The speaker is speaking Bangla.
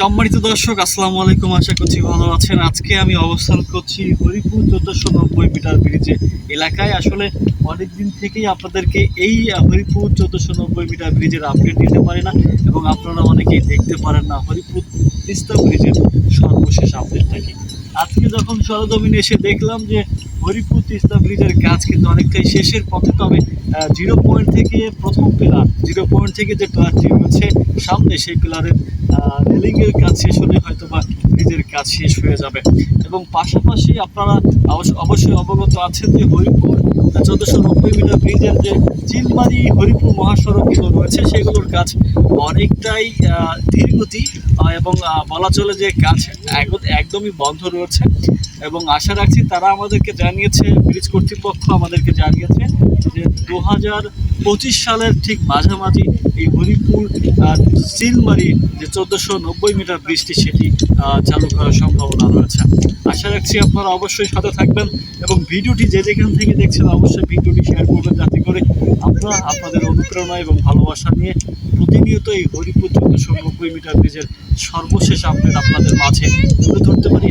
সম্মানিত দর্শক, আসসালামু আলাইকুম। আশা করছি ভালো আছেন। আজকে আমি অবস্থান করছি হরিপুর চোদ্দশো নব্বই মিটার ব্রিজে এলাকায়। আসলে অনেক দিন থেকেই আপনাদেরকে এই হরিপুর চোদ্দশো নব্বই মিটার ব্রিজের আপডেট দিতে পারি না এবং আপনারা অনেকেই দেখতে পারেন না হরিপুর তিস্তা ব্রিজের সর্বশেষ আপডেটটা কি। আজকে যখন সরজমিনে এসে দেখলাম যে হরিপুর তিস্তা ব্রিজের কাজ কিন্তু অনেকটাই শেষের পথে, তবে জিরো পয়েন্ট থেকে প্রথম পিলার জিরো পয়েন্ট থেকে যে পিলারটি রয়েছে সামনে, সেই পিলারের রেলিংয়ের কাজ শেষ হলে হয়তো বা ব্রিজের কাজ শেষ হয়ে যাবে। এবং পাশাপাশি আপনারা অবশ্য- অবশ্যই অবগত আছেন যে হরিপুর চোদ্দোশো নব্বই মিটার ব্রিজের যে চিলমারি হরিপুর মহাসড়কগুলো রয়েছে, সেগুলোর কাজ অনেকটাই ধীরগতি এবং বলা চলে যে কাজ এক- একদমই বন্ধ রয়েছে। এবং আশা রাখছি তারা আমাদেরকে জানিয়েছে, ব্রিজ কর্তৃপক্ষ আমাদেরকে জানিয়েছে যে দু পঁচিশ সালের ঠিক মাঝামাঝি এই হরিপুর আর সিলমারি যে চোদ্দোশো নব্বই মিটার ব্রিজটি সেটি চালু করার সম্ভাবনা রয়েছে। আশা রাখছি আপনারা অবশ্যই সাথে থাকবেন এবং ভিডিওটি যে যেখান থেকে দেখছেন অবশ্যই ভিডিওটি শেয়ার করবেন যাতে করে আপনারা আপনাদের অনুপ্রেরণা এবং ভালোবাসা নিয়ে প্রতিনিয়ত এই হরিপুর চোদ্দোশো নব্বই মিটার ব্রিজের সর্বশেষ আপডেট আপনাদের মাঝে তুলে ধরতে পারি।